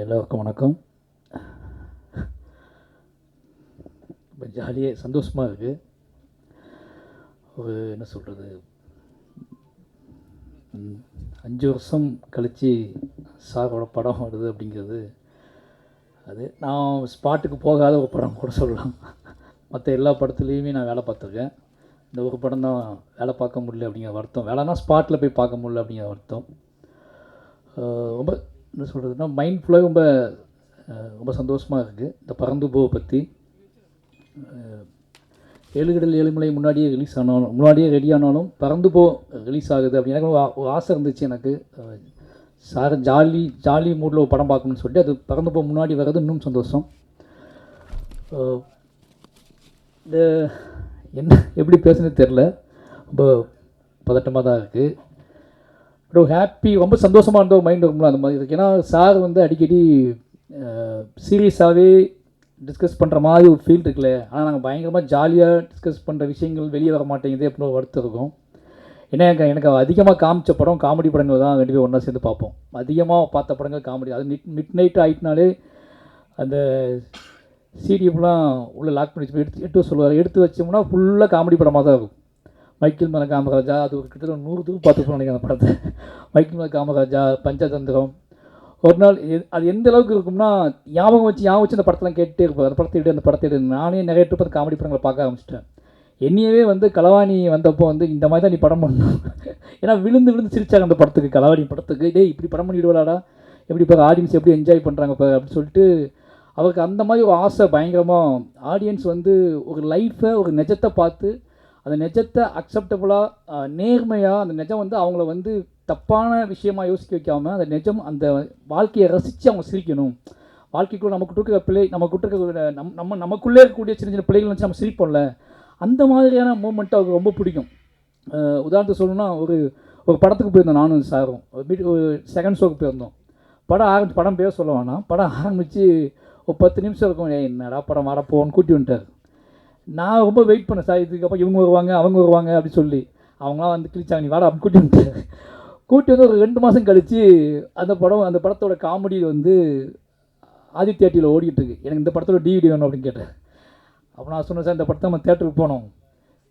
எல்லோருக்கும் வணக்கம். ரொம்ப ஜாலியாக சந்தோஷமாக இருக்குது ஒரு என்ன சொல்கிறது அஞ்சு வருஷம் கழித்து சாரோட படம் வருது அப்படிங்கிறது. அது நான் ஸ்பாட்டுக்கு போகாத ஒரு படம் கூட சொல்லலாம். மற்ற எல்லா படத்துலேயுமே நான் வேலை பார்த்துருக்கேன். இந்த ஒரு படம் தான் வேலை பார்க்க முடியல அப்படிங்கிற வருத்தம். வேலைன்னா ஸ்பாட்டில் போய் பார்க்க முடியல அப்படிங்கிற வருத்தம். ரொம்ப என்ன சொல்கிறதுனா மைண்ட் ஃபுல்லாக ரொம்ப ரொம்ப சந்தோஷமாக இருக்குது இந்த பறந்து போவை பற்றி ஏழுகடல் ஏழுமலை முன்னாடியே ரிலீஸ் ஆனாலும் முன்னாடியே ரெடி ஆனாலும் பறந்து போ ரிலீஸ் ஆகுது அப்படின்னு எனக்கு ஒரு ஆசை இருந்துச்சு எனக்கு. சார் ஜாலி ஜாலி மூடில் ஒரு படம் பார்க்கணும்னு சொல்லிட்டு அது பறந்து போ முன்னாடி வர்றது இன்னும் சந்தோஷம். இந்த என்ன எப்படி பேசுனது தெரில ரொம்ப பதட்டமாக தான் இருக்குது ஒரு ஹாப்பி ரொம்ப சந்தோஷமாக இருந்த ஒரு மைண்ட் இருக்கும்ல அந்த மாதிரி. இருக்குது ஏன்னா சார் வந்து அடிக்கடி சீரியஸாகவே டிஸ்கஸ் பண்ணுற மாதிரி ஒரு ஃபீல் இருக்குல்ல. ஆனால் நாங்கள் பயங்கரமாக ஜாலியாக டிஸ்கஸ் பண்ணுற விஷயங்கள் வெளியே வர மாட்டேங்குது அப்படின்னு ஒரு வருத்தம் இருக்கும். ஏன்னா எனக்கு எனக்கு அதிகமாக காமிச்ச படம் காமெடி படங்கள் தான் ரெண்டு பேரும் ஒன்றா சேர்ந்து பார்ப்போம். அதிகமாக பார்த்த படங்கள் காமெடி அது மிட் மிட் நைட் ஆகிட்டுனாலே அந்த சிடிஎஃப்லாம் உள்ளே லாக் பண்ணி எடுத்து எடுத்து சொல்லுவார். எடுத்து வச்சோம்னா ஃபுல்லாக காமெடி படமாக தான் இருக்கும். மைக்கேல் மலை காமராஜா அது ஒரு கிட்டத்தட்ட நூறு தூரம் பார்த்துருப்போம் நினைக்கிறேன் அந்த படத்தை. மைக்கேல் மலை காமராஜா பஞ்சதந்திரம். ஒரு நாள் எ- அது எந்த அளவுக்கு இருக்கும்னா ஞாபகம் வச்சு ஞாபகம் வச்சு அந்த படத்தெல்லாம் கேட்டுட்டே இருப்பார். அந்த படத்தை எடு அந்த படத்தை எடு நானே நிறைய ட்ரிப் அந்த காமெடி படங்களை பார்க்க ஆரம்பிச்சிட்டேன். என்னையவே வந்து களவாணி வந்தப்போ வந்து இந்த மாதிரி தான் நீ படம் பண்ணணும். ஏன்னா விழுந்து விழுந்து சிரிச்சாங்க அந்த படத்துக்கு களவாணி படத்துக்கு. டேய் இப்படி படம் பண்ணிவிடுவாடா எப்படி இப்போ ஆடியன்ஸ் எப்படி என்ஜாய் பண்ணுறாங்க இப்போ அப்படின்னு சொல்லிட்டு அவருக்கு அந்த மாதிரி ஒரு ஆசை பயங்கரமாக ஆடியன்ஸ் வந்து ஒரு லைஃப்பை ஒரு நிஜத்தை பார்த்து அந்த நிஜத்தை அக்செப்டபுளாக நேர்மையாக அந்த நிஜம் வந்து அவங்கள வந்து தப்பான விஷயமா யோசிக்க வைக்காமல் அந்த நிஜம் அந்த வாழ்க்கையை ரசித்து அவங்க சிரிக்கணும். வாழ்க்கைக்குள்ள நமக்கு கொடுக்குற பிள்ளை நம்ம இருக்கிற நம் நம்ம நமக்குள்ளே இருக்கக்கூடிய சின்ன சின்ன பிள்ளைகள் வச்சு நம்ம சிரிப்போம்ல அந்த மாதிரியான மூமெண்ட் அவருக்கு ரொம்ப பிடிக்கும். உதாரணத்துக்கு சொல்லணும்னா ஒரு ஒரு படத்துக்கு போயிருந்தோம் நானும் சாரும். ஒரு ஒரு செகண்ட் ஷோக்கு போயிருந்தோம். படம் ஆரம்பிச்சு படம் பேர் சொல்ல வேணாம். படம் ஆரம்பித்து ஒரு பத்து நிமிஷம் இருக்கும். ஏய் என்னடா படம் வரப்போன்னு கூட்டி வந்துட்டார். நான் ரொம்ப வெயிட் பண்ணேன் சார் இதுக்கப்புறம் இவங்க வருவாங்க அவங்க வருவாங்க அப்படின்னு சொல்லி. அவங்களாம் வந்து கிழிச்சாங்க நீ வாடா கூட்டி வந்து கூட்டி வந்து ஒரு ரெண்டு மாதம் கழித்து அந்த படம் அந்த படத்தோட காமெடி வந்து ஆதித்யா டிவியில் ஓடிக்கிட்டு இருக்கு. எனக்கு இந்த படத்தோட டிவிடி வேணும் அப்படின்னு கேட்டேன். அப்போ நான் சொன்னேன் சார் இந்த படத்தை நம்ம தேட்டருக்கு போனோம்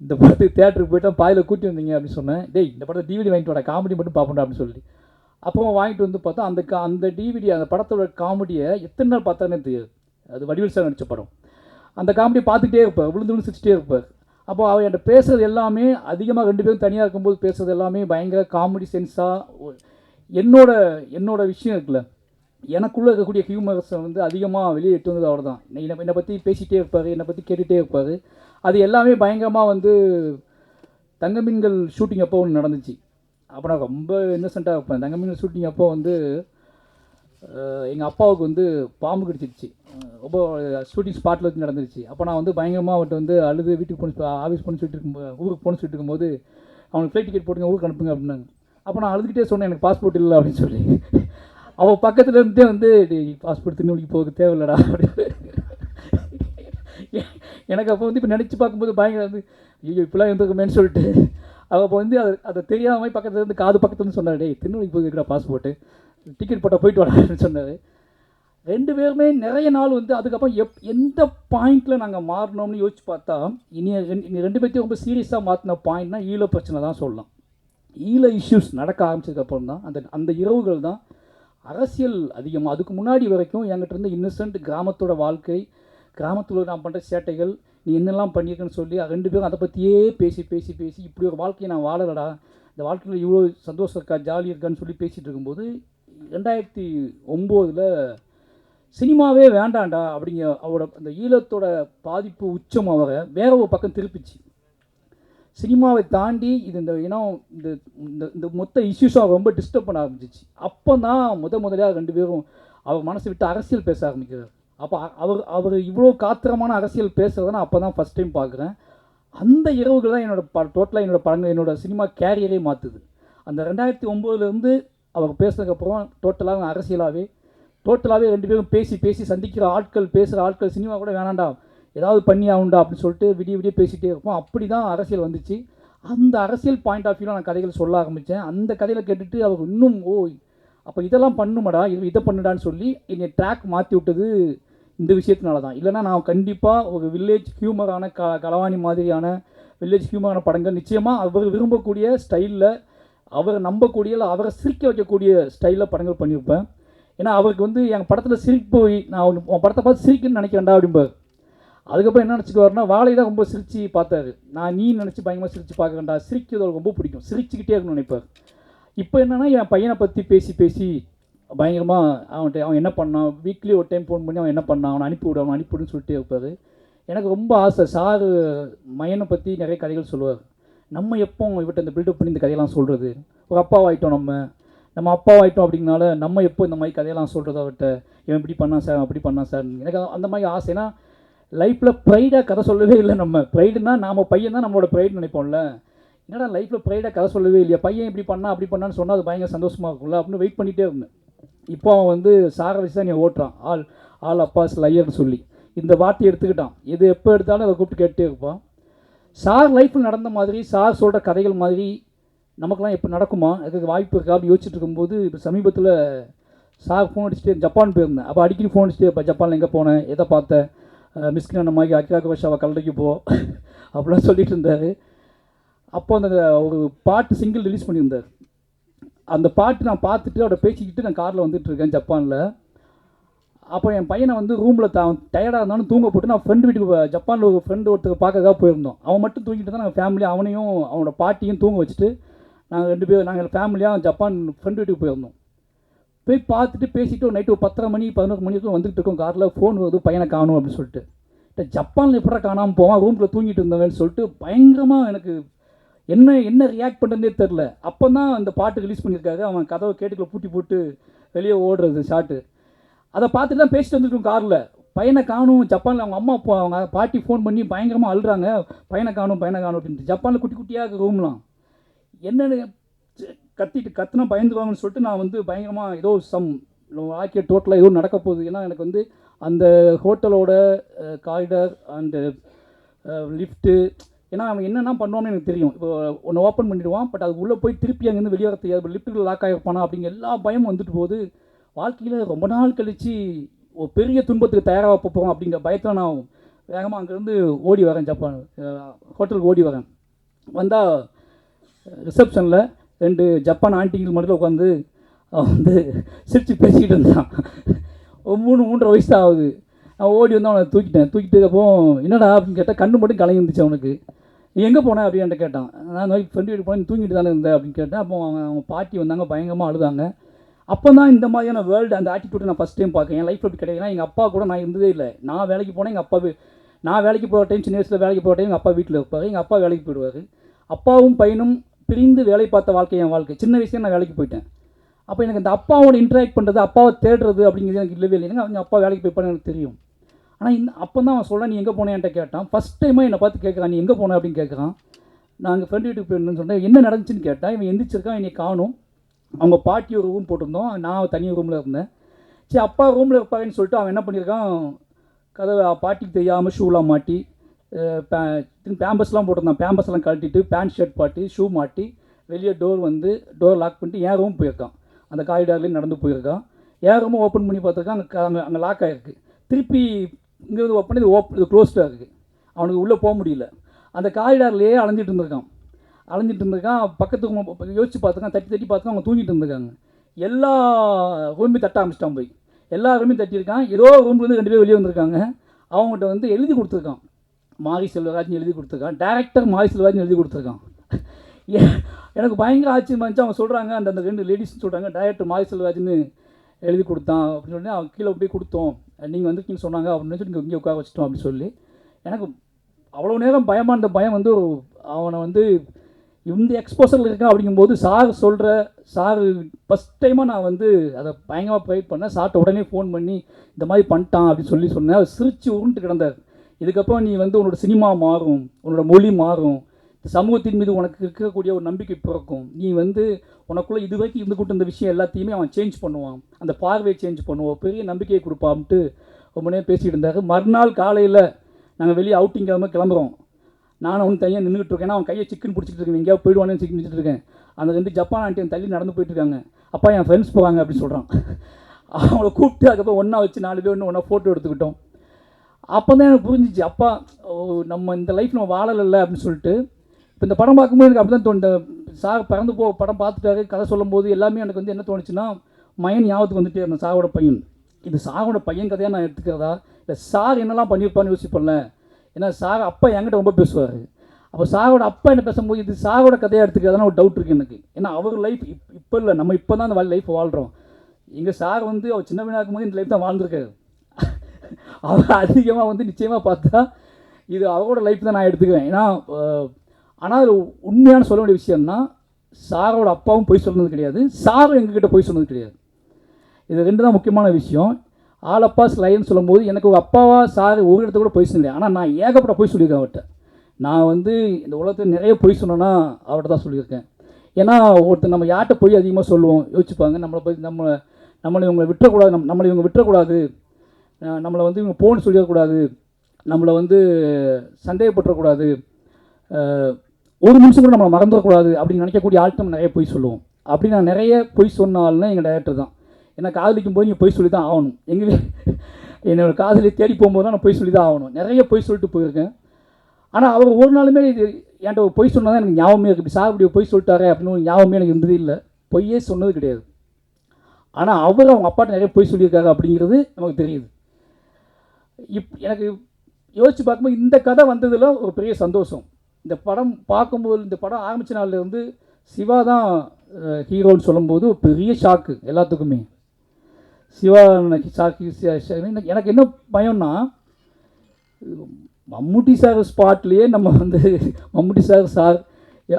இந்த படத்துக்கு தேட்டருக்கு போயிட்டா பாயில் கூட்டி வந்தீங்க அப்படின்னு சொன்னேன். டேய் இந்த படத்தை டிவிடி வாங்கிட்டு வாடா காமெடி மட்டும் பார்ப்போம் அப்படின்னு சொல்லி. அப்புறம் வாங்கிட்டு வந்து பார்த்தா அந்த கா அந்த டிவிடி அந்த படத்தோட காமெடியை எத்தனை நாள் பார்த்தானே தெரியாது. அது வடிவில் சார் நடித்த படம். அந்த காமெடி பார்த்துக்கிட்டே இருப்பார் விழுந்து விழுந்து சிரிச்சிட்டே இருப்பார். அப்போ அவர் என்கிட்ட பேசுறது எல்லாமே அதிகமாக ரெண்டு பேரும் தனியாக இருக்கும்போது பேசுறது எல்லாமே பயங்கர காமெடி சென்ஸாக என்னோட என்னோட விஷயம் இருக்குல்ல. எனக்குள்ளே இருக்கக்கூடிய ஹியூமர்ஸை வந்து அதிகமாக வெளியே எட்டு வந்தது அவர் தான் என்னை என்னை பற்றி பேசிகிட்டே இருப்பார் என்னை பற்றி கேட்டுகிட்டே இருப்பார். அது எல்லாமே பயங்கரமாக வந்து தங்கமீன்கள் ஷூட்டிங் அப்போ ஒன்று நடந்துச்சு. அப்போ நான் ரொம்ப இன்னசென்ட்டாக இருப்பேன். தங்கமீன்கள் ஷூட்டிங் அப்போ வந்து எங்கள் அப்பாவுக்கு வந்து பாம்பு கடிச்சிருச்சு. ரொம்ப ஷூட்டிங் ஸ்பாட்டில் வச்சு நடந்துருச்சு. அப்போ நான் வந்து பயங்கரமாக அவர்கிட்ட வந்து அழுது வீட்டுக்கு போன ஆஃபீஸ் போன சொல்லிட்டு இருக்கும்போது ஊருக்கு போன சொல்லிட்டு இருக்கும்போது அவனுக்கு ஃப்ளைட் டிக்கெட் போட்டுங்க ஊருக்கு அனுப்புங்க அப்படின்னாங்க. அப்போ நான் அழுதுகிட்டே சொன்னேன் எனக்கு பாஸ்போர்ட் இல்லை அப்படின்னு சொல்லி. அவள் பக்கத்தில் இருந்தே வந்து பாஸ்போர்ட் திருநெல்வேலிக்கு போக தேவையில்லடா அப்படின்னு. எனக்கு அப்போ வந்து இப்போ நினச்சி பார்க்கும்போது பயங்கர வந்து ஐயோ இப்பெல்லாம் இருந்திருக்குமேன்னு சொல்லிட்டு. அவள் அப்போ வந்து அதை அதை தெரியாமல் பக்கத்தில் இருந்து காது பக்கத்துல இருந்து சொன்னார் டேய் திருநெல்வேலிக்கு போய் இருக்கிற பாஸ்போர்ட்டு டிக்கெட் போட்டால் போயிட்டு வரேன் சொன்னார் ரெண்டு பேருமே நிறைய நாள் வந்து அதுக்கப்புறம் எப் எந்த பாயிண்டில் நாங்கள் மாறினோம்னு யோசிச்சு பார்த்தா இனி ரெண்டு ரெண்டு பேர்த்தையும் ரொம்ப சீரியஸாக மாற்றின பாயிண்ட்னா ஈழ பிரச்சனை தான் சொல்லலாம். ஈழ இஷ்யூஸ் நடக்க ஆரம்பிச்சதுக்கப்புறம் தான் அந்த அந்த இரவுகள் தான் அரசியல் அதிகமாக அதுக்கு முன்னாடி வரைக்கும் என்கிட்ட இருந்து இன்னசென்ட் கிராமத்தோட வாழ்க்கை கிராமத்தில் நான் பண்ணுற சேட்டைகள் நீ என்னெல்லாம் பண்ணியிருக்கேன்னு சொல்லி ரெண்டு பேரும் அதை பற்றியே பேசி பேசி பேசி இப்படி ஒரு வாழ்க்கையை நான் வாழலடா. இந்த வாழ்க்கையில் இவ்வளோ சந்தோஷம் இருக்கா ஜாலி இருக்கான்னு சொல்லி பேசிகிட்டு இருக்கும்போது ரெண்டாயிரத்தி ஒம்போதில் சினிமாவே வேண்டாண்டா அப்படிங்கிற அவரோட அந்த ஈழத்தோட பாதிப்பு உச்சம் அவரை வேற ஒரு பக்கம் திருப்பிச்சு. சினிமாவை தாண்டி இது இந்த இனம் இந்த இந்த மொத்த இஷ்யூஸும் ரொம்ப டிஸ்டர்ப் பண்ண ஆரம்பிச்சிச்சு. அப்போ தான் முத முதலாக ரெண்டு பேரும் அவர் மனசை விட்டு அரசியல் பேச ஆரம்பிக்கிறார். அப்போ அவர் அவர் இவ்வளோ காத்திரமான அரசியல் பேசுகிறத நான் அப்போ தான் ஃபஸ்ட் டைம் பார்க்குறேன் அந்த இரவுகள் தான் என்னோட ப டோட்டலாக என்னோடய படங்கள் என்னோடய சினிமா கேரியரே மாற்றுது அந்த ரெண்டாயிரத்தி ஒம்போதுலேருந்து அவர் பேசுனதுக்கப்புறம் டோட்டலாக அரசியலாகவே டோட்டலாகவே ரெண்டு பேரும் பேசி பேசி சந்திக்கிற ஆட்கள் பேசுகிற ஆட்கள் சினிமா கூட வேணாண்டா ஏதாவது பண்ணி ஆகுண்டா அப்படின்னு சொல்லிட்டு விடிய விடிய பேசிகிட்டே இருப்போம். அப்படி தான் அரசியல் வந்துச்சு. அந்த அரசியல் பாயிண்ட் ஆஃப் வியூவில் நான் கதைகள் சொல்ல ஆரம்பித்தேன் அந்த கதையில் கேட்டுட்டு அவர் இன்னும் ஓ அப்போ இதெல்லாம் பண்ணுமாடா இது இதை பண்ணுடான்னு சொல்லி என்னை ட்ராக் மாற்றி விட்டது இந்த விஷயத்தினால தான் இல்லைன்னா நான் கண்டிப்பாக ஒரு வில்லேஜ் ஹியூமரான க களவாணி மாதிரியான வில்லேஜ் ஹியூமரான படங்கள் நிச்சயமாக அவர் விரும்பக்கூடிய ஸ்டைலில் அவரை நம்பக்கூடிய இல்லை அவரை சிரிக்க வைக்கக்கூடிய ஸ்டைலில் படங்கள் பண்ணியிருப்பேன். ஏன்னா அவருக்கு வந்து என் படத்தில் சிரிப்பு நான் உன் படத்தை பார்த்து சிரிக்கணும்னு நினைக்கிறேன்டா அப்படிம்பார். அதுக்கப்புறம் என்ன நினச்சிக்குவாருன்னா வாழை தான் ரொம்ப சிரித்து பார்த்தாரு. நான் நீ நினச்சி பயங்கரமாக சிரித்து பார்க்குறேன்டா சிரிக்கிறது அவருக்கு ரொம்ப பிடிக்கும். சிரிச்சுக்கிட்டே இருக்கணும்னு நினைப்பார். இப்போ என்னென்னா என் பையனை பற்றி பேசி பேசி பயங்கரமாக அவன்கிட்ட அவன் என்ன பண்ணான்? வீக்லி ஒரு டைம் ஃபோன் பண்ணி அவன் என்ன பண்ணான்? அவனை அனுப்பி அவனை அனுப்பிவிடுன்னு சொல்லிட்டே இருப்பார். எனக்கு ரொம்ப ஆசை. சார் மையனை பற்றி நிறைய கதைகள் சொல்லுவார். நம்ம எப்போ இவர்கிட்ட இந்த பில்டப் பண்ணி இந்த கதையெல்லாம் சொல்கிறது ஒரு அப்பாவாயிட்டோம் நம்ம. நம்ம அப்பாவாயிட்டோம் அப்படிங்கனால நம்ம எப்போ இந்த மாதிரி கதையெல்லாம் சொல்கிறது அவர்கிட்ட? இவன் இப்படி பண்ணான் சார் அவன் அப்படி பண்ணான் சார். எனக்கு அந்த மாதிரி ஆசை. ஏன்னா லைஃப்பில் ப்ரைடாக கதை சொல்லவே இல்லை நம்ம. ப்ரைடுனா நாம் பையன் தான் நம்மளோட ப்ரைடுன்னு நினைப்போம்ல. என்னடா லைஃப்பில் ப்ரைடாக கதை சொல்லவே இல்லையா? பையன் இப்படி பண்ணா அப்படி பண்ணான்னு சொன்னால் அது பயங்கர சந்தோஷமாக இருக்கும்ல அப்படின்னு வெயிட் பண்ணிகிட்டே இருந்தேன். இப்போ அவன் வந்து சாரை வச்சு தான் நீ ஓட்டுறான். ஆள் ஆள் அப்பாஸ் லையர்னு சொல்லி. இந்த வார்த்தையை எடுத்துக்கிட்டான். எது எப்போ எடுத்தாலும் அதை கூப்பிட்டு கேட்டே இருப்பான். சார் லைஃப்பில் நடந்த மாதிரி சார் சொல்கிற கதைகள் மாதிரி நமக்கெல்லாம் எப்போ நடக்குமா? அதுக்கு வாய்ப்பு இருக்கா? அப்படின்னு யோசிச்சுட்டு இருக்கும்போது இப்போ சமீபத்தில் சார் ஃபோன் அடிச்சுட்டு ஜப்பான் போயிருந்தேன். அப்போ அடிக்கடி ஃபோன் அடிச்சுட்டு இப்போ ஜப்பானில் எங்கே போனேன் எதை பார்த்தேன் மிஸ்கின் அந்த மாதிரி அக்கிராக வருஷாவை கல்லறைக்கு போ. அப்படிலாம் சொல்லிட்டு இருந்தார். அப்போ அந்த ஒரு பாட்டு சிங்கிள் ரிலீஸ் பண்ணியிருந்தார். அந்த பாட்டு நான் பார்த்துட்டு அவரை பேசிக்கிட்டு நான் காரில் வந்துட்டு இருக்கேன் ஜப்பானில். அப்போ என் பையனை வந்து ரூமில் தான் டயர்டாக இருந்தாலும் தூங்க போட்டு நான் ஃப்ரெண்டு வீட்டுக்கு ஜப்பானில் ஒரு ஃப்ரெண்டு ஒருத்தர் பார்க்கறதுக்காக போயிருந்தோம். அவன் மட்டும் தூங்கிட்டு தான் நாங்கள் ஃபேமிலி அவனையும் அவனோட பாட்டியும் தூங்க வச்சுட்டு நாங்கள் ரெண்டு பேரும் நாங்கள் ஃபேமிலியாக ஜப்பான் ஃப்ரெண்டு வீட்டுக்கு போயிருந்தோம். போய் பார்த்துட்டு பேசிட்டு ஒரு நைட்டு ஒரு பத்தரை மணி பதினோரு வரைக்கும் வந்துட்டு இருக்கோம். காரில் ஃபோன் வருது பையனை காணும் அப்படின்னு சொல்லிட்டு. இந்த ஜப்பானில் எப்படா காணாமல் போவான்? ரூமில் தூங்கிட்டு இருந்தவன்னு சொல்லிட்டு பயங்கரமாக எனக்கு என்ன என்ன ரியாக்ட் பண்ணுறதே தெரில அப்போ தான் அந்த பாட்டு ரிலீஸ் பண்ணியிருக்காரு. அவன் கதவை கேட்டுக்குள்ள பூட்டி போட்டு வெளியே ஓடுறது ஷாட்டு அதை பார்த்துட்டு தான் பேசிட்டு வந்துருக்கோம் காரில். பையனை காணும் ஜப்பானில் அவங்க அம்மா அப்பா அவங்க பாட்டி ஃபோன் பண்ணி பயங்கரமாக அழுறாங்க. பையனை காணும் பையனை காணும் அப்படின்ட்டு. ஜப்பானில் குட்டி குட்டியாக ரூம்லாம் என்னன்னு கத்திட்டு கத்துனா பயந்துருவாங்கன்னு சொல்லிட்டு நான் வந்து பயங்கரமாக ஏதோ சம் வாழ்க்கை டோட்டலாக ஏதோ நடக்க போகுது. ஏன்னா எனக்கு வந்து அந்த ஹோட்டலோட காரிடர் அந்த லிஃப்ட்டு ஏன்னா அவன் என்னென்ன பண்ணுவான்னு எனக்கு தெரியும். இப்போ ஒன்று ஓப்பன் பண்ணிடுவான் பட் அது உள்ளே போய் திருப்பி அங்கேருந்து வெளியே வர தெரியாது லிஃப்ட்டுகள் லாக் ஆகிருப்பானா அப்படிங்கிற எல்லா பயமும் வந்துட்டு போகுது. வாழ்க்கையில் ரொம்ப நாள் கழித்து ஒரு பெரிய துன்பத்துக்கு தயாராக போகிறோம் அப்படிங்கிற பயத்தில் நான் வேகமாக அங்கேருந்து ஓடி வரேன் ஜப்பான். ஹோட்டலுக்கு ஓடி வரேன். வந்தால் ரிசப்ஷனில் ரெண்டு ஜப்பான் ஆண்டிகள் மட்டும் உட்காந்து அவன் வந்து சிரித்து பேசிக்கிட்டு இருந்தான். ஒரு மூணு மூன்றரை வயசு தான் ஆகுது நான் ஓடி வந்து அவனை தூக்கிட்டேன். தூக்கிட்டு அப்போ என்னடா? அப்படின்னு கேட்டால் கண்ணு மட்டும் கலங்கி இருந்துச்சு அவனுக்கு. நீ எங்கே போனேன் அப்படின்னு கேட்டான். நான் நோய் ஃப்ரெண்டு வீட்டு போனேன். தூங்கிட்டு தானே இருந்தேன் அப்படின்னு கேட்டேன் அப்போ அவங்க அவங்க பாட்டி வந்தாங்க. பயங்கரமாக அழுதாங்க. அப்போ தான் இந்த மாதிரியான வேர்ல்டு அந்த ஆட்டிடியூட் நான் ஃபஸ்ட் டைம் பார்க்கேன் என் லைஃப்பில் அப்படி கிடையாது. எங்கள் அப்பா கூட நான் இருந்ததே இல்லை. நான் வேலைக்கு போனேன் எங்கள் அப்பா நான் வேலைக்கு போகிற டைம் சின்ன வயசில் வேலைக்கு போகிற டைம் எங்கள் அப்பா வீட்டில் இருப்பார். எங்கள் அப்பா வேலைக்கு போயிடுவார். அப்பாவும் பையனும் பிரிந்து வேலை பார்த்த வாழ்க்கை என் வாழ்க்கை. சின்ன வயசுல நான் வேலைக்கு போயிட்டேன். அப்போ எனக்கு அந்த அப்பாவோட இன்ட்ராக்ட் பண்ணுறது அப்பாவை தேடுறது அப்படிங்கிறது எனக்கு இல்லவே இல்லை. எனக்கு அவங்க அப்பா வேலைக்கு போய்ப்பான்னு எனக்கு தெரியும். ஆனால் இந்த அப்போ தான் அவன் சொல்ல நீ எங்கே போனேன்ட்ட கேட்டான். ஃபஸ்ட் டைமாக என்னை பார்த்து கேட்குறான் நீ எங்கே போன? அப்படின்னு கேட்குறான். நாங்கள் ஃப்ரெண்டு வீட்டுக்கு போயிருந்தேன்னு சொன்னேன் என்ன நடந்துச்சுன்னு? கேட்டால் இவன் எந்திரிச்சிருக்கான் என்னை காணும். அவங்க பாட்டி ஒரு ரூம் போட்டிருந்தோம். நான் தனி ரூமில் இருந்தேன். சரி அப்பா ரூமில் இருப்பாருன்னு சொல்லிட்டு அவன் என்ன பண்ணியிருக்கான்? கதவை பாட்டிக்கு தெரியாமல் ஷூலாம் மாட்டி பேம்பஸ்லாம் போட்டிருந்தான். பேம்பஸ்லாம் கழட்டிட்டு பேண்ட் ஷர்ட் பாட்டி ஷூ மாட்டி வெளியே டோர் வந்து டோர் லாக் பண்ணிட்டு என் ரூம் போயிருக்கான். அந்த காரிடார்லேயும் நடந்து போயிருக்கான். என் ரூமும் ஓப்பன் பண்ணி பார்த்துருக்கான். அங்கே அங்கே அங்கே லாக் ஆகிருக்கு திருப்பி இங்கேருந்து ஓப்பன் இது ஓப் இது க்ளோஸ்டாக இருக்குது அவனுக்கு உள்ளே போக முடியல. அந்த காரிடார்லேயே அலைஞ்சிட்டு இருந்திருக்கான். அலைஞ்சிட்டு இருந்திருக்கான். பக்கத்துக்கு யோசிச்சு பார்த்துருக்கான் தட்டி தட்டி பார்த்துருக்கான் அவங்க தூங்கிட்டு இருந்திருக்காங்க. எல்லா ரூமையும் தட்ட ஆரம்பிச்சிட்டான் போய். எல்லா ரூமையும் தட்டியிருக்கான். ஏதோ ரூம்லேருந்து ரெண்டு பேர் வெளியே வந்திருக்காங்க. அவங்ககிட்ட வந்து எழுதி கொடுத்துருக்கான். மாரி செல்வராஜ்னு எழுதி கொடுத்துருக்கான். டேரக்டர் மாரி செல்வராஜ்னு எழுதி கொடுத்துருக்கான். எனக்கு பயங்கர ஆச்சரியமாக இருந்துச்சு. அவங்க சொல்கிறாங்க அந்த அந்த ரெண்டு லேடிஸ் சொல்கிறாங்க டேரக்டர் மாரி செல்வராஜ்னு எழுதி கொடுத்தான். அப்படின்னு சொல்லி அவன் கீழே போய் கொடுத்தோம். நீங்கள் வந்திருக்கீங்கன்னு சொன்னாங்க. அப்படின்னு சொல்லி இங்கே உட்கார வச்சிட்டோம் அப்படின்னு சொல்லி. எனக்கு அவ்வளோ நேரம் பயமாக இருந்த பயம் வந்து அவனை வந்து இந்த எக்ஸ்போசரில் இருக்கேன் அப்படிங்கும்போது சார் சொல்கிற சார் ஃபஸ்ட் டைமாக நான் வந்து அதை பயங்கரமாக ப்ரைட் பண்ணேன். சார்ட்ட உடனே ஃபோன் பண்ணி இந்த மாதிரி பண்ணிட்டான் அப்படின்னு சொல்லி சொன்னேன். அவர் சிரிச்சு உருண்டு கிடந்தார். இதுக்கப்புறம் நீ வந்து உன்னோட சினிமா மாறும் உன்னோட மொழி மாறும். சமூகத்தின் மீது உனக்கு இருக்கக்கூடிய ஒரு நம்பிக்கை பிறக்கும். நீ வந்து உனக்குள்ளே இது வரைக்கும் இருந்து இந்த விஷயம் எல்லாத்தையுமே அவன் சேஞ்ச் பண்ணுவான். அந்த பார்வையை சேஞ்ச் பண்ணுவான். பெரிய நம்பிக்கையை கொடுப்பான்ட்டு ரொம்ப நேரம் பேசிகிட்டு இருந்தார். மறுநாள் காலையில் நாங்கள் வெளியே அவுட்டிங் கிளம்ப கிளம்புறோம். நானும் அவனு தனியாக நின்றுட்டு இருக்கேன். அவன் கையை சிக்கன் பிடிச்சிட்டு இருக்கேன். எங்கேயாவது போயிடுவானு சிக்கன் இருக்கேன். அந்த ரெண்டு ஜப்பான் ஆண்டி தள்ளி நடந்து போயிட்டு இருக்காங்க. அப்பா என் ஃப்ரெண்ட்ஸ் போவாங்க அப்படின்னு சொல்கிறான் அவங்கள கூப்பிட்டு அதுக்கப்புறம் ஒன்றா வச்சு நாலு பேர் ஒன்று ஒன்றா ஃபோட்டோ எடுத்துக்கிட்டோம். அப்போ தான் எனக்கு புரிஞ்சிச்சு அப்பா ஓ, நம்ம இந்த லைஃப் நம்ம வாழலை அப்படின்னு சொல்லிட்டு இப்போ இந்த படம் பார்க்கும்போது எனக்கு அப்படி தான் தோணுது. சார் பறந்து போ படம் பார்த்துட்டாரு கதை சொல்லும்போது எல்லாமே எனக்கு வந்து என்ன தோணுச்சுன்னா மயன் ஞாபகத்துக்கு வந்துட்டே இருந்தேன் சாகோட பையன். இது சாகோட பையன் கதையாக நான் எடுத்துக்கிறதா? இல்லை சார் என்னெல்லாம் பண்ணியிருப்பான்னு யோசிப்பேன்ல. ஏன்னா சார் அப்பா என்கிட்ட ரொம்ப பேசுவார். அப்போ சாரோட அப்பா என்ன பேசும்போது இது சாரோட கதையாக எடுத்துக்கிறதான ஒரு டவுட் இருக்குது எனக்கு. ஏன்னா அவர் லைஃப் இப் இப்போ இல்லை நம்ம இப்போ தான் அந்த லைஃப் வாழ்கிறோம் எங்கள் சார் வந்து அவர் சின்ன பையனாக இருக்கும்போது இந்த லைஃப் தான் வாழ்ந்துருக்காரு. அவர் அதிகமாக வந்து நிச்சயமாக பார்த்தா இது அவரோட லைஃப் தான் நான் எடுத்துக்குவேன். ஏன்னா ஆனால் அது உண்மையான சொல்ல வேண்டிய விஷயம்னா சாரோட அப்பாவும் போய் சொன்னது கிடையாது. சாரும் எங்ககிட்ட போய் சொன்னது கிடையாது. இது ரெண்டு தான் முக்கியமான விஷயம். ஆலப்பா ஸ்லைன்னு சொல்லும்போது எனக்கு ஒரு அப்பாவா சார் ஒரு இடத்த கூட பொய் சொல்லலை. ஆனால் நான் ஏகப்பட்ட பொய் சொல்லியிருக்கேன் அவர்கிட்ட. நான் வந்து இந்த உலகத்தில் நிறைய பொய் சொன்னேன்னா அவர்கிட்ட தான் சொல்லியிருக்கேன். ஏன்னா ஒருத்தர் நம்ம யார்கிட்ட பொய் அதிகமாக சொல்லுவோம் யோசிச்சுப்பாங்க. நம்மளை போய் நம்ம நம்மளை இவங்களை விட்டுறக்கூடாது நம் நம்மளை இவங்க விட்டுறக்கூடாது. நம்மளை வந்து இவங்க போன் சொல்லிடக்கூடாது. நம்மளை வந்து சந்தேகப்பட்டுறக்கூடாது. ஒரு நிமிஷம் கூட நம்மளை மறந்துடக்கூடாது அப்படின்னு நினைக்கக்கூடிய ஆள்கிட்ட நம்ம நிறைய பொய் சொல்லுவோம். அப்படி நான் நிறைய பொய் சொன்னாலும் எங்கள் டேரக்டர் தான். ஏன்னா காதலிக்கும் போது நீங்கள் பொய் சொல்லி தான் ஆகணும் எங்கள் என்னோட காதலி தேடி போகும்போது தான் நான் பொய் சொல்லி தான் ஆகணும். நிறைய பொய் சொல்லிட்டு போயிருக்கேன். ஆனால் அவர் ஒரு நாளுமே இது என்கிட்ட பொய் சொன்னதான் எனக்கு ஞாபகமே இருக்குது இப்படி சார் இப்படி பொய் சொல்லிட்டாரே அப்படின்னு ஞாபகமே எனக்கு இருந்ததே இல்லை. பொய்யே சொன்னது கிடையாது. ஆனால் அவர் அவங்க அப்பாட்ட நிறைய பொய் சொல்லியிருக்காரு அப்படிங்கிறது நமக்கு தெரியுது. இப் எனக்கு யோசித்து பார்க்கும்போது இந்த கதை வந்ததில் ஒரு பெரிய சந்தோஷம். இந்த படம் பார்க்கும்போது இந்த படம் ஆரம்பித்த நாள்லேருந்து சிவா தான் ஹீரோன்னு சொல்லும்போது ஒரு பெரிய ஷாக்கு எல்லாத்துக்குமே. சிவா எனக்கு ஷாக்கு எனக்கு- என்ன பயம்னா மம்முட்டி சார் ஸ்பாட்லேயே நம்ம வந்து மம்முட்டி சார் சார்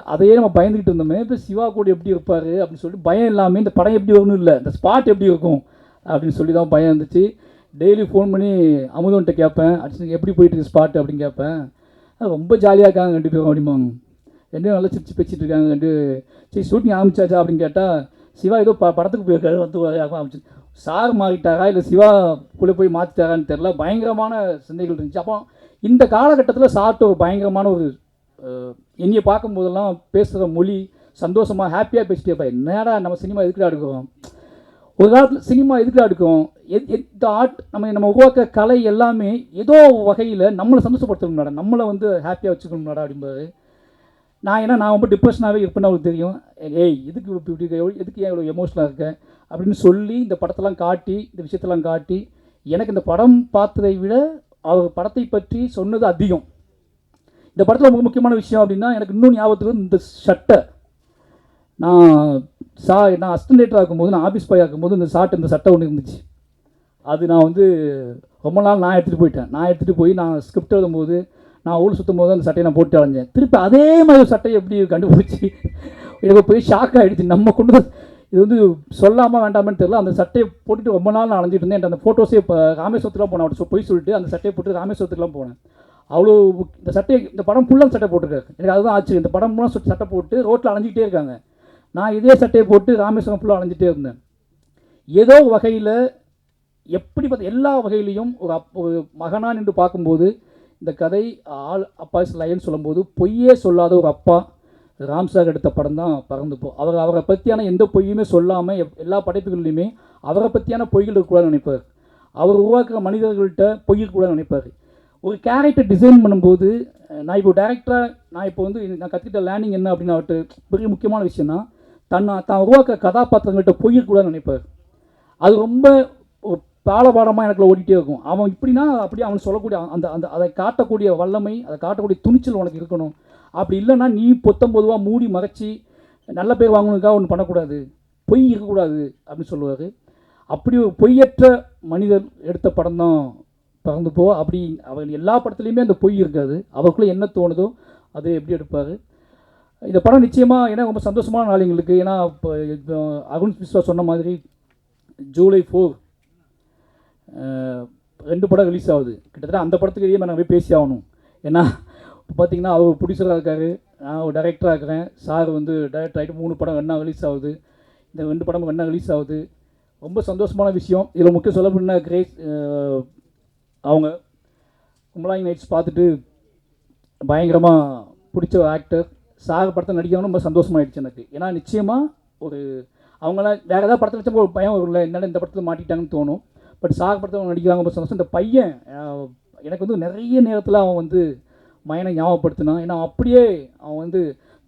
அதையே நம்ம பயந்துக்கிட்டு இருந்தோமே இப்போ சிவா கூட எப்படி இருப்பார் அப்படின்னு சொல்லிட்டு பயம் இல்லாமல் இந்த படம் எப்படி வரும்னு இல்லை இந்த ஸ்பாட் எப்படி இருக்கும் அப்படின்னு சொல்லி தான் பயம் இருந்துச்சு. டெய்லி ஃபோன் பண்ணி அமுதன்ட்ட கேட்பேன் அடிச்சு எப்படி போயிட்டுருக்கு ஸ்பாட் அப்படின்னு கேட்பேன். ரொம்ப ஜாலியாக இருக்காங்க ரெண்டு பேரும் அப்படிம்பாங்க. ரெண்டு நல்லா சிரிச்சு பேசிட்டு இருக்காங்க ரெண்டு சரி ஷூட்டிங் ஆரம்பிச்சாச்சா அப்படின்னு கேட்டால் சிவா ஏதோ ப படத்துக்கு போயிருக்காரு வந்து ஆரம்பிச்சு சார் மாறிட்டாரா இல்லை சிவா கூட போய் மாற்றிட்டாரான்னு தெரில பயங்கரமான சிந்தைகள் இருந்துச்சு. அப்போ இந்த காலகட்டத்தில் சார்ட்ட ஒரு பயங்கரமான ஒரு என்னையை பார்க்கும்போதெல்லாம் பேசுகிற மொழி சந்தோஷமாக ஹாப்பியாக பேசிட்டே இருப்பா. என்னடா நம்ம சினிமா எதுக்குடா எடுக்கிறோம்? ஒரு காலத்தில் சினிமா எதுக்குடா எடுக்கும் எத் எந்த ஆர்ட் நம்ம நம்ம உருவாக்குற கலை எல்லாமே ஏதோ வகையில் நம்மளை சந்தோஷப்படுத்தணும்டா. நம்மளை வந்து ஹாப்பியாக வச்சுக்கணும்டா அப்படிம்பாரு. நான் ஏன்னா நான் ரொம்ப டிப்ரெஷனாகவே இருப்பேன்னு அவருக்கு தெரியும். ஏய் எதுக்கு இப்படி எதுக்கு ஏன் இவ்வளோ எமோஷனலாக இருக்கேன் அப்படின்னு சொல்லி இந்த படத்தெல்லாம் காட்டி இந்த விஷயத்தெல்லாம் காட்டி எனக்கு இந்த படம் பார்த்ததை விட அவர் படத்தை பற்றி சொன்னது அதிகம். இந்த படத்தில் மிக முக்கியமான விஷயம் அப்படின்னா எனக்கு இன்னும் ஞாபகத்துக்கு இந்த சட்டை நான் சா நான் அஸ்டன்டேட்டராக ஆகும்போது நான் ஆஃபீஸ் போய் ஆகும்போது இந்த ஷார்ட் இந்த சட்டை ஒன்று இருந்துச்சு. அது நான் வந்து ரொம்ப நாள் நான் எடுத்துகிட்டு போயிட்டேன். நான் எடுத்துகிட்டு போய் நான் ஸ்கிரிப்ட் எழுதும்போது நான் ஊர் சுற்றும் போது அந்த சட்டையை நான் போட்டு அலைஞ்சேன். திருப்பி அதே மாதிரி ஒரு சட்டையை எப்படி கண்டுபிடிச்சி எனக்கு போய் ஷாக் ஆகிடுச்சு நம்ம கொண்டு வந்து இது வந்து சொல்லாமல் வேண்டாமன்னு தெரியல. அந்த சட்டையை போட்டுட்டு ரொம்ப நாள் நான் அலைஞ்சிட்டு இருந்தேன். என்கிட்ட அந்த ஃபோட்டோஸே இப்போ ராமேஸ்வரத்துலாம் போனேன். அவர்கிட்ட போய் சொல்லிட்டு அந்த சட்டையை போட்டு ராமேஸ்வரத்துக்குலாம் போனேன். அவ்வளோ இந்த சட்டையை இந்த படம் ஃபுல்லாக சட்டை போட்டிருக்காரு. எனக்கு அதுதான் ஆச்சு இந்த படம் ஃபுல்லாக சட்டை போட்டு ரோட்டில் அலைஞ்சிக்கிட்டே இருக்காங்க. நான் இதே சட்டையை போட்டு ராமேஸ்வரம் ஃபுல்லாக அலைஞ்சிட்டே இருந்தேன். ஏதோ வகையில் எப்படி பார்த்த எல்லா வகையிலையும் ஒரு அப் ஒரு மகனா நின்று பார்க்கும்போது இந்த கதை ஆள் அப்பா லயன் சொல்லும்போது பொய்யே சொல்லாத ஒரு அப்பா ராம்சார் எடுத்த படம் தான் பறந்து போ அவர் அவரை பற்றியான எந்த பொய்யுமே சொல்லாமல் எல்லா படைப்புகள்லையுமே அவரை பற்றியான பொய்கள் இருக்கக்கூடாதுன்னு நினைப்பார். அவர் உருவாக்குற மனிதர்கள்ட்ட பொய் இருக்கக்கூடாதுன்னு நினைப்பார். ஒரு கேரக்டர் டிசைன் பண்ணும்போது நான் இப்போ டேரக்டராக நான் இப்போ வந்து நான் கற்றுக்கிட்ட லேர்னிங் என்ன அப்படின்னு அவர்கிட்ட பெரிய முக்கியமான விஷயம்னா தன்னை தான் உருவாக்குற கதாபாத்திரங்கள்ட்ட பொய் இருக்கக்கூடாதுன்னு நினைப்பார். அது ரொம்ப ஒரு பாலபாடமாக எனக்குள்ள ஓடிட்டே இருக்கும். அவன் இப்படின்னா அப்படி அவன் சொல்லக்கூடிய அந்த அந்த அதை காட்டக்கூடிய வல்லமை அதை காட்டக்கூடிய துணிச்சல் உனக்கு இருக்கணும். அப்படி இல்லைன்னா நீ பொத்தம் பொதுவாக மூடி மறைச்சி நல்ல பேர் வாங்கணுக்காக ஒன்று பண்ணக்கூடாது. பொய் இருக்கக்கூடாது அப்படின்னு சொல்லுவார். அப்படி ஒரு பொய்யற்ற மனிதர் எடுத்த படம் தான் பறந்து போ. அப்படி அவர் எல்லா படத்துலையுமே அந்த பொய் இருக்காது. அவருக்குள்ளே என்ன தோணுதோ அதை எப்படி எடுப்பார்? இந்த படம் நிச்சயமாக ஏன்னா ரொம்ப சந்தோஷமான நாள் எங்களுக்கு. ஏன்னா இப்போ அருண் மிஸ்வா சொன்ன மாதிரி ஜூலை ஃபோர் ரெண்டு படம் ரிலீஸ் ஆகுது. கிட்டத்தட்ட அந்த படத்துக்கு இதே மாதிரி நான் போய் பேசி ஆகணும். ஏன்னா இப்போ பார்த்தீங்கன்னா அவர் ப்ரொடியூசராக இருக்கார். நான் ஒரு டைரக்டராக இருக்கிறேன். சார் வந்து டைரக்டர் ஆகிட்டு மூணு படம் என்ன ரிலீஸ் ஆகுது. இந்த ரெண்டு படமும் என்ன ரிலீஸ் ஆகுது. ரொம்ப சந்தோஷமான விஷயம். இதில் முக்கியம் சொல்ல போனால் கிரேஸ் அவங்க கும்பலாங்கி நைட்ஸ் பார்த்துட்டு பயங்கரமாக பிடிச்ச ஆக்டர் சார் படத்தை நடிக்கணும்னு ரொம்ப சந்தோஷமாயிடுச்சு எனக்கு. ஏன்னா நிச்சயமாக ஒரு அவங்களாம் வேறு ஏதாவது படத்தில் வச்சா ஒரு பயம் இல்லை என்னடா இந்த படத்தில் மாட்டிட்டாங்கன்னு தோணும். பட் சாக படத்தை அவங்க நடிக்கிறாங்க ரொம்ப சந்தோஷம். இந்த பையன் எனக்கு வந்து நிறைய நேரத்தில் அவன் வந்து மயனை ஞாபகப்படுத்தினான் ஏன்னா அப்படியே அவன் வந்து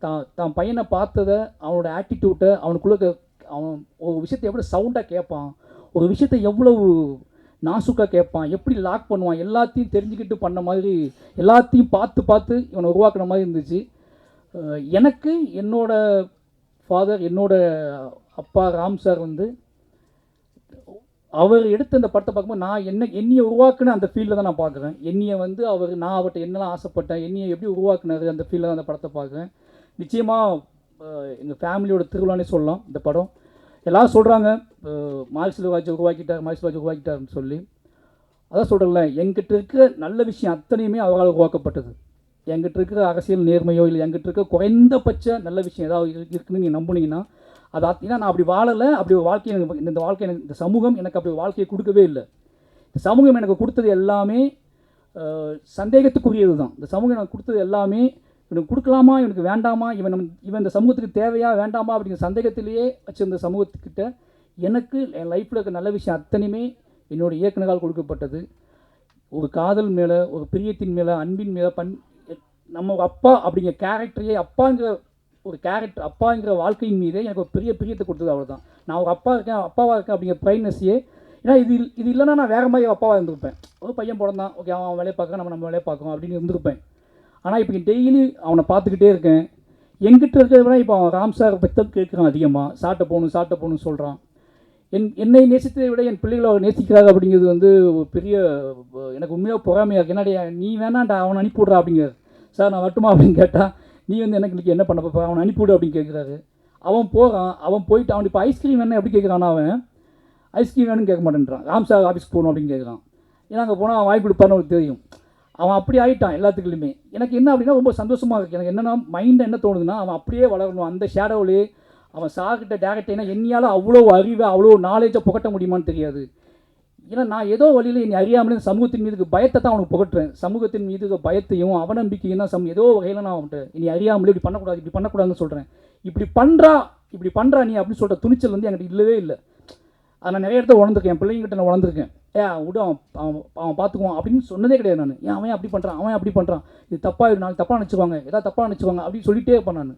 தான் தான் பையனை பார்த்ததை அவனோட ஆட்டிடியூட்டை அவனுக்குள்ளே அவன் ஒரு விஷயத்தை எவ்வளோ சவுண்டாக கேட்பான் ஒரு விஷயத்தை எவ்வளவு நாசுக்காக கேட்பான் எப்படி லாக் பண்ணுவான் எல்லாத்தையும் தெரிஞ்சுக்கிட்டு பண்ண மாதிரி எல்லாத்தையும் பார்த்து பார்த்து இவனை உருவாக்குன மாதிரி இருந்துச்சு. எனக்கு என்னோடய ஃபாதர் என்னோடய அப்பா ராம் சார் வந்து அவர் எடுத்த அந்த படத்தை பார்க்கும்போது நான் என்ன என்னையை உருவாக்குன அந்த ஃபீல்டில் தான் நான் பார்க்குறேன். என்னையை வந்து அவர் நான் அவர்கிட்ட என்னெல்லாம் ஆசைப்பட்டேன் என்னையை எப்படி உருவாக்குனாரு அந்த ஃபீல்டில் தான் அந்த படத்தை பார்க்குறேன். நிச்சயமாக எங்கள் ஃபேமிலியோட திருவிழானே சொல்லலாம் இந்த படம். எல்லாரும் சொல்கிறாங்க மார்க்சில் உருவாக்கிட்டார் மார்க்சில் உருவாக்கிட்டாருன்னு சொல்லி. அதான் சொல்கிறேன்ல எங்கிட்ட இருக்கிற நல்ல விஷயம் அத்தனையுமே அவரால் உருவாக்கப்பட்டது. எங்கிட்ட இருக்கிற அரசியல் நேர்மையோ இல்லை எங்கிட்ட இருக்க குறைந்தபட்ச நல்ல விஷயம் ஏதாவது இருக்குன்னு நீங்கள் நம்புனீங்கன்னா அது ஏன்னா நான் அப்படி வாழலை அப்படி ஒரு வாழ்க்கை எனக்கு இந்த வாழ்க்கை எனக்கு இந்த சமூகம் எனக்கு அப்படி ஒரு வாழ்க்கையை கொடுக்கவே இல்லை. இந்த சமூகம் எனக்கு கொடுத்தது எல்லாமே சந்தேகத்துக்குரியது தான் இந்த சமூகம் எனக்கு கொடுத்தது எல்லாமே இவனுக்கு கொடுக்கலாமா இவனுக்கு வேண்டாமா இவன் இவன் இந்த சமூகத்துக்கு தேவையா வேண்டாமா அப்படிங்கிற சந்தேகத்திலேயே வச்சிருந்த சமூகத்துக்கிட்ட எனக்கு என் லைஃப்பில் இருக்க நல்ல விஷயம் அத்தனையுமே என்னோடய இயக்குனரால் கொடுக்கப்பட்டது. ஒரு காதல் மேலே ஒரு பிரியத்தின் மேலே அன்பின் மேலே பண் நம்ம அப்பா அப்படிங்கிற கேரக்டரையே அப்பாங்கிற ஒரு கேரக்டர் அப்பாங்கிற வாழ்க்கையின் மீதே எனக்கு ஒரு பெரிய பிரியத்தை கொடுத்தது அவ்வளோ தான் நான் ஒரு அப்பா இருக்கேன் அப்பாவாக இருக்கேன் அப்படிங்கிற ப்ரைட்னஸையே ஏன்னா இது இல்- இது இல்லைன்னா நான் வேறு மாதிரி அப்பாவாக இருந்திருப்பேன். ஒரு பையன் பிறந்தான். ஓகே அவன் அவன் வேலையை பார்க்க நம்ம நம்ம வேலையை பார்க்கணும் அப்படின்னு இருந்திருப்பேன். ஆனால் இப்போ டெய்லி அவனை பார்த்துக்கிட்டே இருக்கேன். எங்கிட்ட இருக்கிறத விட இப்போ அவன் ராம் சார் பற்றி கேட்குறான் அதிகமாக சாட்டை போகணும் சாட்டை போகணும்னு சொல்கிறான் என் என்னை நேசித்ததை விட என் பிள்ளைகளை அவர் நேசிக்கிறாங்க அப்படிங்கிறது வந்து ஒரு பெரிய எனக்கு உண்மையாக பொறாமையாக இருக்குது என்னடைய நீ வேணாண்டா அவனை அனுப்பிவிட்றா அப்படிங்கிறது சார் நான் வரட்டுமா அப்படின்னு கேட்டால் நீ வந்து எனக்கு இன்னைக்கு என்ன பண்ண போகிற அவனை அனுப்பிவிடு அப்படின்னு கேட்குறாரு. அவன் போகிறான் அவன் போயிட்டு அவன் இப்போ ஐஸ்கிரீம் வேணும் எப்படி கேட்குறான் அவன் ஐஸ்கிரீம் வேணும்னு கேட்க மாட்டேன்றான். ராம் சார் ஆஃபீஸ்க்கு போகணும் அப்படின்னு கேட்குறான். ஏன்னா அங்கே போனால் அவன் வாய்ப்பு கொடுப்பான்னு அவனுக்கு தெரியும். அவன் அப்படி ஆகிட்டான் எல்லாத்துக்குலையுமே எனக்கு என்ன அப்படின்னா ரொம்ப சந்தோஷமாக இருக்குது எனக்கு என்னென்னா மைண்டை என்ன தோணுதுன்னா அவன் அப்படியே வளரணும். அந்த ஷேடோவிலே அவன் சார்கிட்ட டேரக்ட் ஏன்னா என்னையால் அவ்வளோ அறிவை அவ்வளோ நாலேஜை புகட்ட முடியுமான்னு தெரியாது. ஏன்னா நான் ஏதோ வழியில் என்னை அறியாமலே சமூகத்தின் மீது பயத்தை தான் அவனுக்கு புகட்டுறேன். சமூகத்தின் மீது பயத்தையும் அவநம்பிக்கையும் தான் சம் ஏதோ வகையில் நான் அவன்கிட்ட இனி அறியாமலே இப்படி பண்ணக்கூடாது இப்படி பண்ணக்கூடாதுன்னு சொல்கிறேன் இப்படி பண்ணுறா இப்படி பண்ணுறா நீ அப்படின்னு சொல்கிற துணிச்சல் வந்து என்கிட்ட இல்லவே இல்லை. அதை நான் நிறைய இடத்துல உணர்ந்துருக்கேன். என் பிள்ளைங்கிட்ட நான் உணர்ந்துருக்கேன். ஏ விடு அவன் அவன் அவன் பார்த்துக்குவான் அப்படின்னு சொன்னதே கிடையாது நான். ஏன் அவன் அப்படி பண்ணுறான் அவன் அப்படி பண்ணுறான் இது தப்பாக நாளைக்கு தப்பாக நினச்சிக்குவாங்க. ஏதாவது தப்பாக நினச்சிக்குவாங்க அப்படின்னு சொல்லிட்டே இருப்பேன் நான்.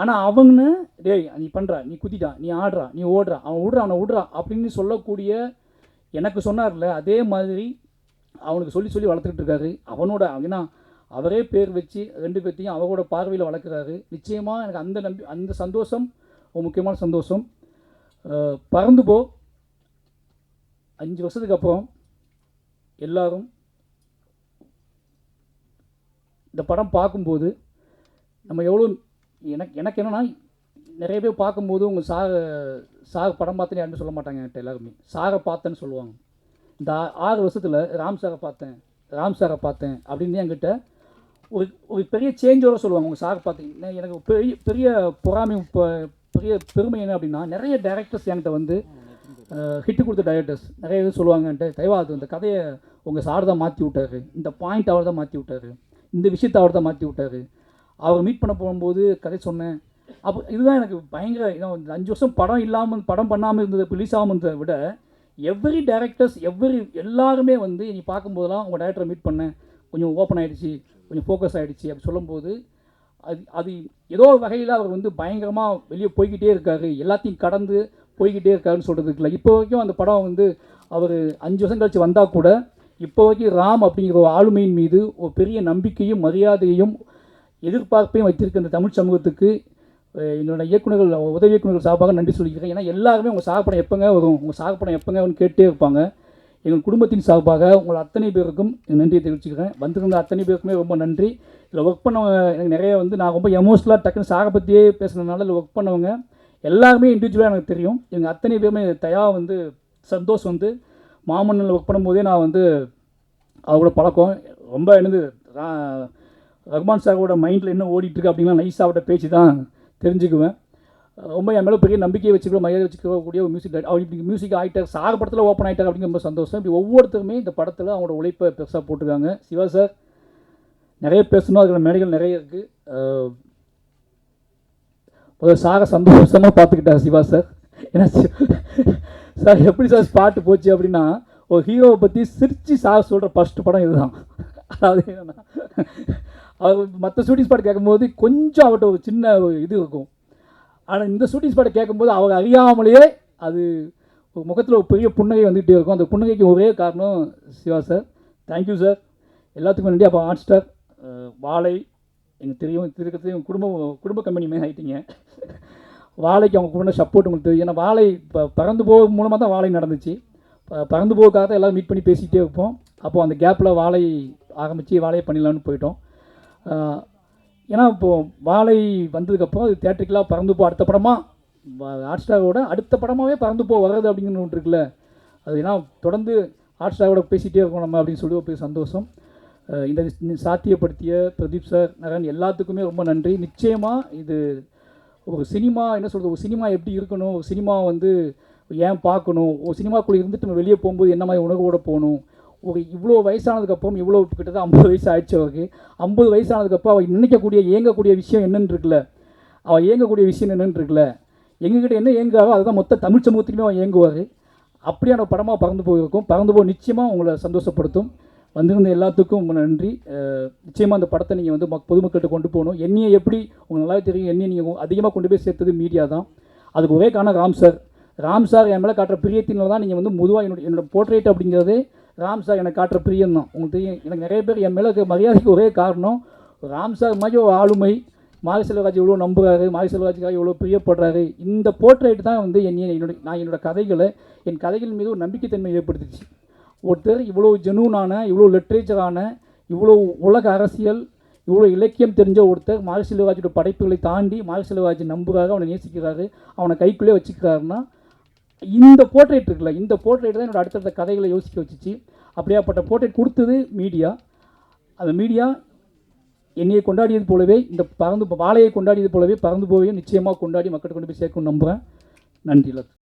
ஆனால் அவங்கன்னு டேய் நீ பண்ணுறா நீ குதிடா நீ ஆடுறா நீ ஓடுறா அவன் விடுறா அவனை விடுறா அப்படின்னு சொல்லக்கூடிய எனக்கு சொன்னார்ல அதே மாதிரி அவனுக்கு சொல்லி சொல்லி வளர்த்துக்கிட்டு இருக்காரு. அவனோட ஏன்னா அவரே பேர் வச்சு ரெண்டு பேர்த்தையும் அவரோட பார்வையில் வளர்க்குறாரு. நிச்சயமாக எனக்கு அந்த நம்பி அந்த சந்தோஷம் ஒரு முக்கியமான சந்தோஷம். பறந்து போ. அஞ்சு வருஷத்துக்கு அப்புறம் எல்லாரும் இந்த படம் பார்க்கும்போது நம்ம எவ்வளோ எனக்கு எனக்கு என்னென்னா நிறைய பேர் பார்க்கும்போது உங்கள் சாக சாக படம் பார்த்தேன்னு யாருமே சொல்ல மாட்டாங்க என்கிட்ட எல்லாருமே. சாரை பார்த்தேன்னு சொல்லுவாங்க. இந்த ஆறு வருஷத்தில் ராம் சாரை பார்த்தேன் ராம் சாரை பார்த்தேன் அப்படின்னு என்கிட்ட ஒரு ஒரு பெரிய சேஞ்சோட சொல்லுவாங்க. உங்கள் சாரை பார்த்தீங்கன்னா எனக்கு பெரிய பெரிய பொறாமை பெரிய பெருமை என்ன அப்படின்னா நிறைய டேரக்டர்ஸ் என்கிட்ட வந்து ஹிட்டு கொடுத்த டைரக்டர்ஸ் நிறைய பேர் சொல்லுவாங்கன்ட்டு தயவாது இந்த கதையை உங்கள் சார் தான் மாற்றி விட்டாரு. இந்த பாயிண்ட் அவர் தான் மாற்றி விட்டாரு. இந்த விஷயத்தை அவர் தான் மாற்றி விட்டாரு. அவர் மீட் பண்ண போகும்போது கதை சொன்னேன். அப்போ இதுதான் எனக்கு பயங்கர இன்னும் இந்த அஞ்சு வருஷம் படம் இல்லாமல் படம் பண்ணாமல் இருந்தது ரிலீஸ் ஆகாமல் இருந்ததை விட எவ்ரி டேரக்டர்ஸ் எவ்ரி எல்லாருமே வந்து நீ பார்க்கும்போதெல்லாம் உங்கள் டேரக்டரை மீட் பண்ணேன் கொஞ்சம் ஓப்பன் ஆகிடுச்சு கொஞ்சம் ஃபோக்கஸ் ஆகிடுச்சு அப்படி சொல்லும்போது அது அது ஏதோ ஒரு வகையில் அவர் வந்து பயங்கரமாக வெளியே போய்கிட்டே இருக்காரு. எல்லாத்தையும் கடந்து போய்கிட்டே இருக்காருன்னு சொல்கிறதுக்கு இல்லை. இப்போ வரைக்கும் அந்த படம் வந்து அவர் அஞ்சு வருஷம் கழிச்சு வந்தால் கூட இப்போ வரைக்கும் ராம் அப்படிங்கிற ஒரு ஆளுமையின் மீது ஒரு பெரிய நம்பிக்கையும் மரியாதையும் எதிர்பார்ப்பையும் வைத்திருக்க இந்த தமிழ் சமூகத்துக்கு என்னோட இயக்குனர்கள் உதவி இயக்குநர்கள் சார்பாக நன்றி சொல்லிக்கிறேன். ஏன்னா எல்லாருமே உங்கள் சாகப்படம் எப்போங்க வரும்? உங்கள் சாகப்படம் எப்போங்க கேட்டே இருப்பாங்க. எங்கள் குடும்பத்தின் சார்பாக உங்கள் அத்தனை பேருக்கும் நன்றியை தெரிவிச்சுக்கிறேன். வந்திருந்த அத்தனை பேருக்குமே ரொம்ப நன்றி. இதில் ஒர்க் பண்ணவங்க எனக்கு நிறைய வந்து நான் ரொம்ப எமோஷ்னலாக டக்குன்னு சாக பற்றியே பேசுனதுனால இதில் ஒர்க் பண்ணவங்க எல்லாருமே இண்டிவிஜுவலாக எனக்கு தெரியும். எங்கள் அத்தனை பேருமே தயா வந்து சந்தோஷ் வந்து மாமன்னில் ஒர்க் பண்ணும்போதே நான் வந்து அவரோட பழக்கம். ரொம்ப என்னது ரஹ்மான் சாரோட மைண்டில் என்ன ஓடிட்டுருக்கு நைஸ் சாப்பிட்ட பேச்சு தான் தெரிஞ்சுக்குவேன். ரொம்ப என் மேலே பெரிய நம்பிக்கையை வச்சுக்கிற மரியாதை வச்சுக்கக்கூடிய ஒரு மியூசிக் அவர் இப்படி மியூசிக் ஆகிட்டார் சார் படத்தில் ஓப்பன் ஆகிட்டார் அப்படிங்கிற ரொம்ப சந்தோஷம். இப்படி ஒவ்வொருத்தருமே இந்த படத்தில் அவங்களோட உழைப்பை பெருசாக போட்டிருக்காங்க. சிவா சார் நிறைய பேசணும். அதுக்கான மேடைகள் நிறைய இருக்குது முதல்ல சாரை சந்தோஷமாக பார்த்துக்கிட்டார் சிவா சார் ஏன்னா சார் எப்படி சார் ஸ்பாட்டு போச்சு அப்படின்னா ஒரு ஹீரோவை பற்றி சிரித்து சார் சொல்கிற ஃபஸ்ட்டு படம் இதுதான். அதாவது என்னென்னா மற்ற ஷூட்டிங் ஸ்பாட் கேட்கும்போது கொஞ்சம் அவட்ட ஒரு சின்ன ஒரு இது இருக்கும். ஆனால் இந்த ஷூட்டிங் ஸ்பாட்டை கேட்கும்போது அவர் அறியாமலேயே அது ஒரு முகத்தில் ஒரு பெரிய புன்னகை வந்துகிட்டே இருக்கும். அந்த புன்னகைக்கு ஒரே காரணம் சிவா சார். தேங்க்யூ சார் எல்லாத்துக்கும் நன்றி. அப்போ ஹாட் ஸ்டார் வாழை எனக்கு தெரியும் திருக்கத்தையும் குடும்ப குடும்ப கம்பெனி மாதிரி ஆகிட்டீங்க வாழைக்கு அவங்க கூட சப்போர்ட் உங்களுக்கு தெரியும். ஏன்னா வாழை இப்போ பறந்து போக மூலமாக தான் வாழை நடந்துச்சு. ப- பறந்து போகிறதுக்காக தான் எல்லோரும் மீட் பண்ணி பேசிக்கிட்டே இருப்போம். அப்போது அந்த கேப்பில் வாழை ஆரம்பித்து வாழையை பண்ணிடலான்னு போயிட்டோம். ஏன்னா இப்போது வாழை வந்ததுக்கப்புறம் அது தேட்டருக்கெலாம் பறந்து போ அடுத்த படமாக ஹாட் ஸ்டாரோட அடுத்த படமாகவே பறந்து போ வர்றது அப்படிங்கிற ஒன்று இருக்குல்ல. அது ஏன்னா தொடர்ந்து ஹாட் ஸ்டாரோட பேசிகிட்டே இருக்கோம் நம்ம அப்படின்னு சொல்லி ஒரு சந்தோஷம். இந்த சாத்தியப்படுத்திய பிரதீப் சார் நரன் எல்லாத்துக்குமே ரொம்ப நன்றி. நிச்சயமாக இது ஒரு சினிமா என்ன சொல்கிறது ஒரு சினிமா எப்படி இருக்கணும்? ஒரு சினிமா வந்து ஏன் பார்க்கணும்? ஒரு சினிமாக்குள்ளே இருந்துட்டு நம்ம வெளியே போகும்போது என்ன மாதிரி உணர்வோடு போகணும்? ஒரு இவ்வளோ வயசானதுக்கப்புறம் இவ்வளோ கிட்டத்தட்ட ஐம்பது வயசு ஆயிடுச்சு அவருக்கு ஐம்பது வயசானதுக்கப்புறம் அவள் நினைக்கக்கூடிய ஏங்கக்கூடிய விஷயம் என்னன்னு இருக்குல்ல? அவள் ஏங்கக்கூடிய விஷயம் என்னன்னு இருக்குல்ல? எங்ககிட்ட என்ன இயங்குவாரோ அதுதான் மொத்த தமிழ் சமூகத்துக்குமே அவன் ஏங்குவார். அப்படியான படமாக பறந்து போயிருக்கும். பறந்து போய் நிச்சயமாக உங்களை சந்தோஷப்படுத்தும். வந்திருந்த எல்லாத்துக்கும் நன்றி. நிச்சயமாக அந்த படத்தை நீங்கள் வந்து மக் பொதுமக்கள்கிட்ட கொண்டு போகணும். என்னையை எப்படி உங்களுக்கு நல்லாவே தெரியும் என்னையை நீங்கள் அதிகமாக கொண்டு போய் சேர்த்தது மீடியா தான். அதுக்கு ஒரே காரணம் ராம் சார். ராம் சார் என் மேலே காட்டுற பிரியத்தினால தான் நீங்கள் வந்து முதுவாக என்னோட என்னோட போர்ட்ரேட் அப்படிங்கிறதே ராம் சார் எனக்கு காட்டுற பிரியம் தான். உங்களுக்கு தெரியும் எனக்கு நிறைய பேர் என் மேலே மரியாதைக்கு ஒரே காரணம் ராம் சார் மாதிரி ஒரு ஆளுமை. மாரி செல்வராஜ் இவ்வளோ நம்புகிறாரு மாரி செல்வராஜுக்காக இவ்வளோ பிரியப்படுறாரு. இந்த போர்ட்ரேட் தான் வந்து என்னை என்னுடைய நான் என்னோட கதைகளை என் கதைகள் மீது ஒரு நம்பிக்கைத்தன்மை ஏற்படுத்துச்சு. ஒருத்தர் இவ்வளோ ஜெனூனான இவ்வளோ லிட்ரேச்சரான இவ்வளோ உலக அரசியல் இவ்வளோ இலக்கியம் தெரிஞ்ச ஒருத்தர் மாரி செல்வராஜோட படைப்புகளை தாண்டி மாரி செல்வராஜ் நம்புகிறாரு அவனை நேசிக்கிறாரு அவனை கைக்குள்ளே வச்சுக்கிறாருன்னா இந்த போர்ட்ரேட் இருக்குல்ல இந்த போர்ட்ரேட் தான் என்னோட அடுத்தடுத்த கதைகளை யோசிக்க வச்சுச்சு. அப்படியாப்பட்ட போர்ட்ரேட் கொடுத்தது மீடியா அந்த மீடியா என்னையை கொண்டாடியது போலவே இந்த பறந்து வாழையை கொண்டாடியது போலவே பறந்து போவையும் நிச்சயமாக கொண்டாடி மக்கள் கொண்டு போய் சேர்க்கணும் நம்புகிறேன் நன்றி